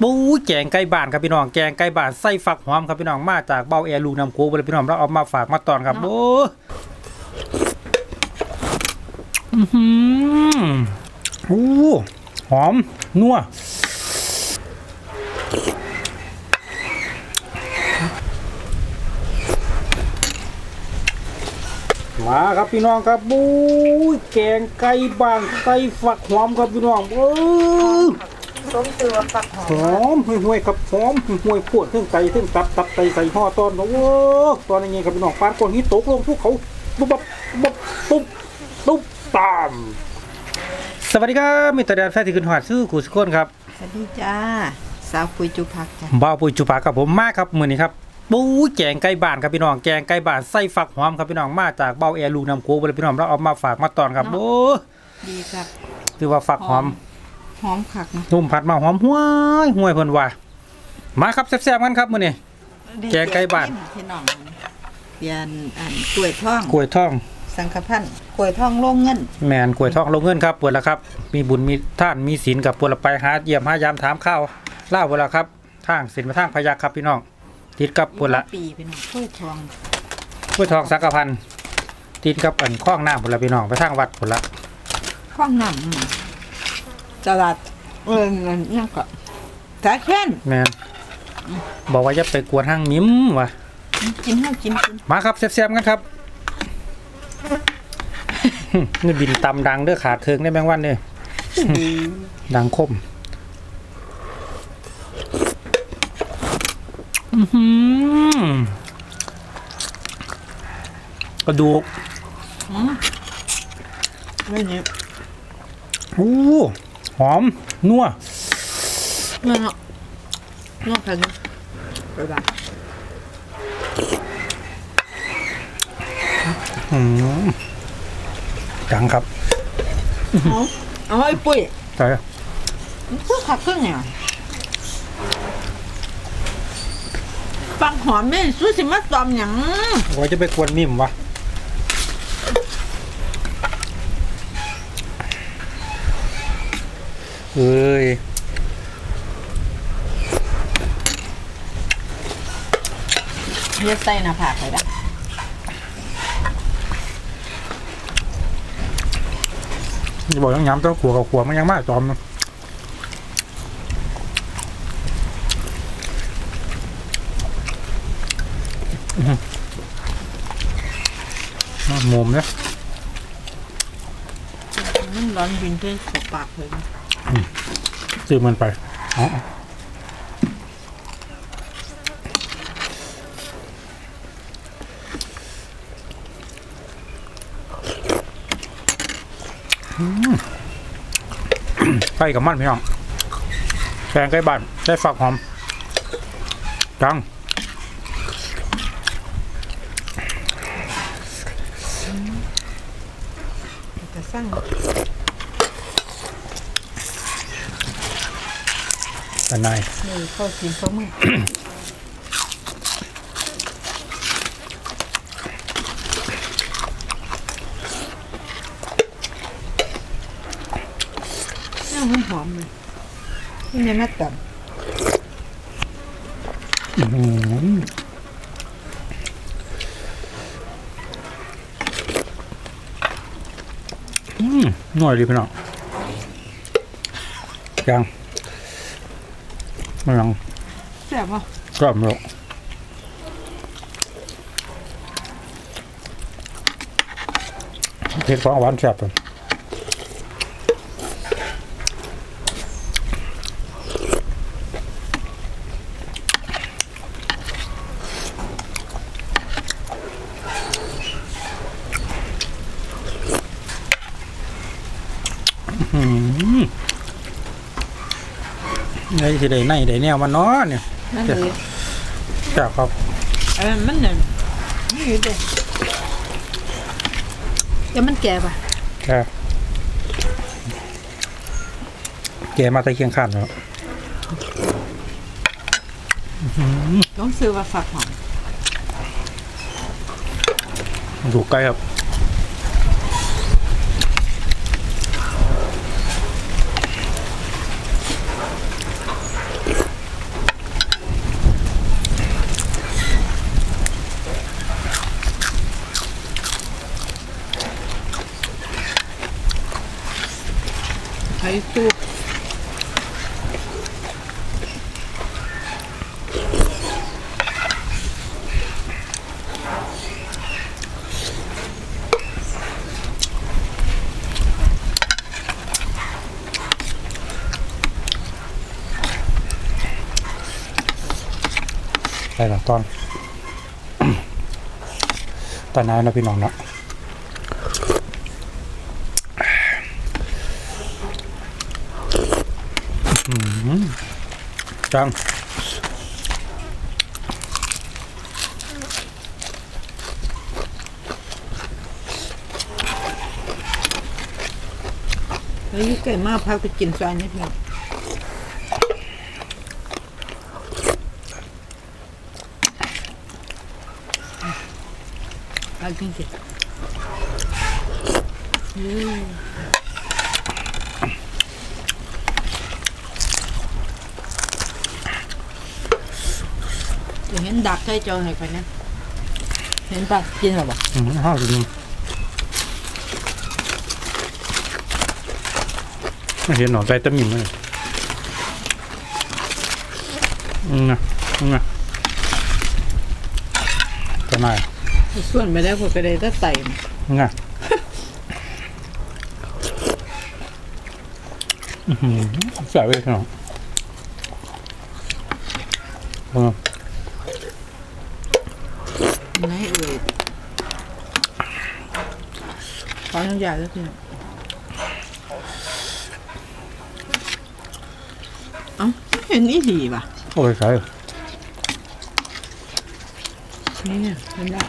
ปูแกงไก่บ้านครับพี่น้องแกงไก่บ้านไส้ฝักหอมครับพี่น้องมาจากเบ้าแอร์ลูกน้ำโขงเลยพี่น้องเราเอามาฝากมาตอนครับโอ้อื้อหือโอ้หอมนัวมาครับพี่น้องครับบูยแกงไก่บ้านไส้ฝักหอมครับพี่น้องเออ สมตัวฝักหอหมอมห่วยๆครับหอมห่วยๆพวดเครื่องไก่เครื่องตับตับไก่ใส่ห่อตอนโอ้โหตอนนี้ครับพี่น้องปานก้อนหินตกลงภูเขาปุ๊บบปุ๊บปุ๊บปุ๊บตาม สวัสดีครับมิตรแดนแฟนที่ขึ้นหอดซื้อกูสกุลครับสวัสดีจ้า สาวปุยจุพักจ้ะบ่าวปุยจุปากับผมมากครับมือนี้ครับปูแกงไก่บ้านครับพี่น้องแกงไก่บ้านไส้ฝักหอมครับพี่น้องมาจากเบ้าแอร์ลูน้ำโขงเลยพี่น้องเราเอามาฝากมาตอนครับโอ้ดีครับ ถือว่าฝักหอม หอมคักนะนุ่มผัดมาหอมห้วยห้วยเพิ่นว่ามาครับแซ่บๆกันครับมื้อนี้แกงไก่บ้านพี่น้องเปลี่ยนอันกล้วยทองกล้วยทอง สังฆพันธ์กล้วยทองโล่งเงินแมนกล้วยทองลงเงินครับปวดแล้วครับ มีบุญมีท่านมีศีลกับปวดละไปหาเยี่ยมหายามถามข้าวเล่าปวดแล้วครับทางศีลมาทางพยักครับพี่น้องติดกับปวดละปีพี่น้องกล้วยทองกล้วยทองสักกะพันติดกับอันคล้องน้ำปวดละพี่น้องไปทางวัดปวดละข้องน้ำอืม ตลาดเออนั่นยังก็สาแค้นแมนบอกว่าจะไปกวนห้างมิ้มว่ะกินให้กินกินมาครับแซ่บๆกันครับ นี่บินตำดังเด้อขาดเคืองได้แมงวันเนี่ยดีดังคมอื้อหือกระดูกอืมไม่เนี่ยโอ้ หอม นัวเนาะเนาะเนาะค่ะเนี่ยไปบ้านอืมจังครับเอาเอาไอ้ปุ้ยใช่พูดขับเครื่องเนี่ยปังหอมไม่สู้สิมาตอมหยังว่าจะไปกวนมิมวะ เอ้ยเลือดใส่หน้าผากเลยนะจะบอกยังย้ำต้องขัวกับขัวมันยังมากจอมนะอื้อหือน่าหมุมเนี่ยมันร้อนบินด้วยสปากเลยนะ ซื้อมันไปอ๋อใกล้กับมันพี่น้องแกงใกล้บ้านได้ฝักหอมจัง จะสร้าง แต่นายมือเข้ากินเข้ามือเนี่ยมันหอมเลยนี่เนี่ยมาตับอื้อหืออืมหน่อยดีพี่น้องยัง ไม่ยังแซ่บป่ะกรอบแล้วเผ็ดของหวานแซ่บเลยอื้อหือ ไอ้ที่ได้ในได้แนวมันเนาะเนี่ยนั่นเลยจ้าครับเออมันเนี่ยนี่อยู่เด้เดี๋ยวมันแก่ป่ะแกแกมาตะเคียงข้านแล้วต้องซื้อว่าฝักหอมถูกใกล้ครับ ให้สู้ใช่หรอตอน ตอนนั้นนะพี่น้องเนาะอื้อหือ จังแล้วยิ่งไก่มากพักไปกินซอยนิดหนึง เอาจริงสิอืมอย่าเห็นดักใกล้จอให้ไปนะ เห็นปะกินหรอปะอืมห้าสิบหนึ่งไม่เห็นหรอใจตะมินเลยอืมนะอืมนะจะมาส่วนไปได้ผมไปเลยถ้าใส่อืมนะอือหือใส่ไว้พี่น้องเออไม่เอ่ย ขออนุญาตแล้วพี่น้องเอ้าเห็นนี่ดีป่ะโอ้ยใส่นี่เนี่ยเห็นได้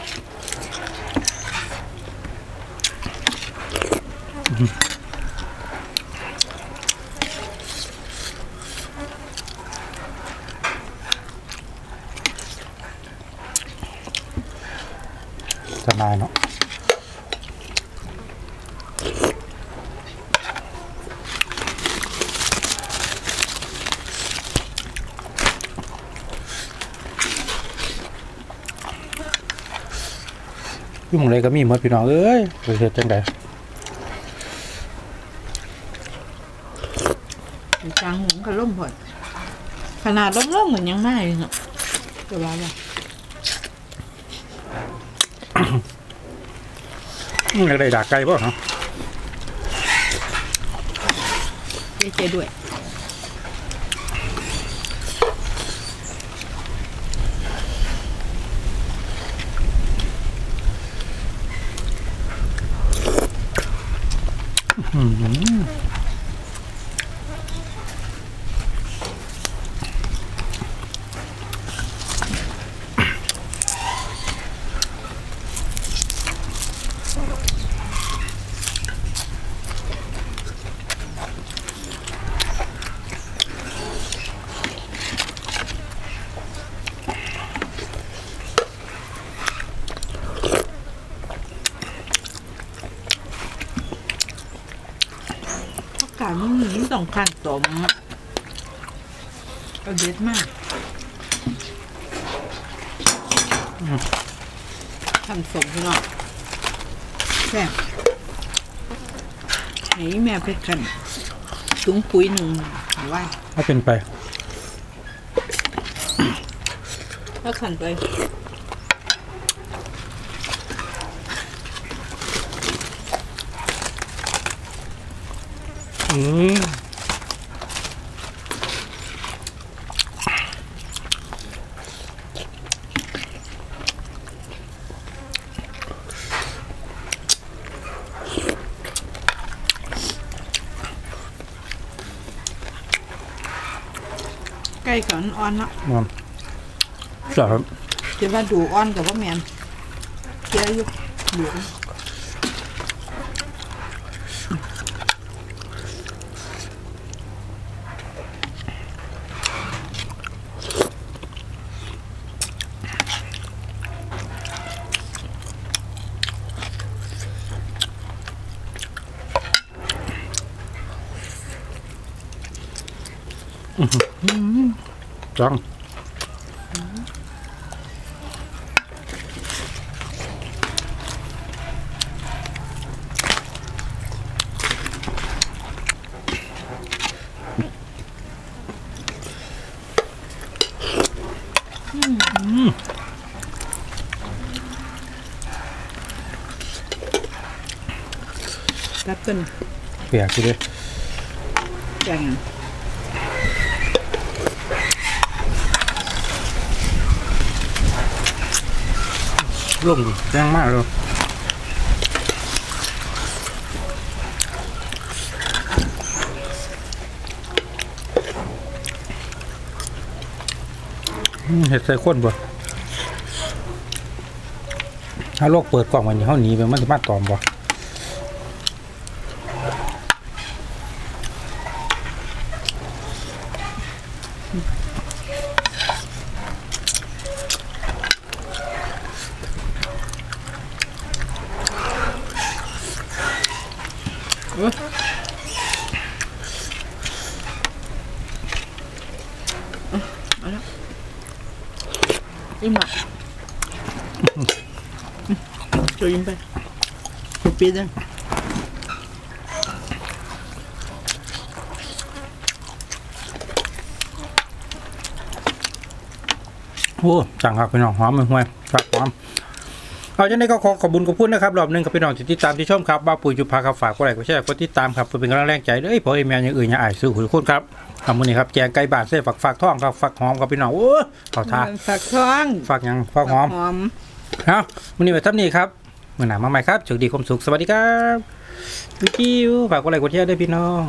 จะมาเนาะ พี่หมองเลยก็มีหมดพี่น้องเอ้ยไปเฮ็ดจังไดอยู่กลางหงกับล่มพอดขนาดล่มๆเหมือนยังไม่เลยเนาะจะว่าว่าอืมอยากได้ดากไก่ป่ะฮะเจ๊เจด้วย อ องข้างตมก็เด็ดมากทำสมพี่น้องแซ่บไหนแม่เพชรกันถุงปุ๋ยหนึ่งว่าถ้าเป็นไปถ้าขันไปอืม อ่อนๆเนาะมันสามจะว่าดูอ่อนกับว่าแมนเคี้ยวอยู่ดูจัง Trăng Captain. Dạ, chị đi. Dạ. ยกทีเดียวแกงร่มแรงมากเลยเห็ดใส่ข้นบ่ถ้าโลกเปิดกล่องวันนี้เขาหนีไปมันจะมาตอมบ่ อิ่มอะช่วยยิ้มไปปีนึงโอ้จังครับพี่น้องหอมมันห่วยครับหอม เอาจังไดก็ขอขอบคุญขอบคุณนะครับรอบหนึงกับพี่น้องที่ติดตามที่ชมครับบ้าปุ๋ยจุภาครับฝากกดไลค์กดแชร์กดติดตามครับเพื่อเป็นกำลังแรงใจเด้อเพราะไอ้แม่อย่างอื่นอย่าอายสู้คุณคุณครับทำมื้อนี้ครับแจงไก่บาทเส้ฝักฝากท้องครับฝักหอมครับพี่น้องโอ้เขาทาฝักท้องฝักหยังฝักหอมหอมเอามื้อนี้ไปทับนี้ครับมื้อหน้ามาใหม่ครับโชคดีความสุขสวัสดีครับวิวฝากกดไลค์กดแชร์ด้วยพี่น้อง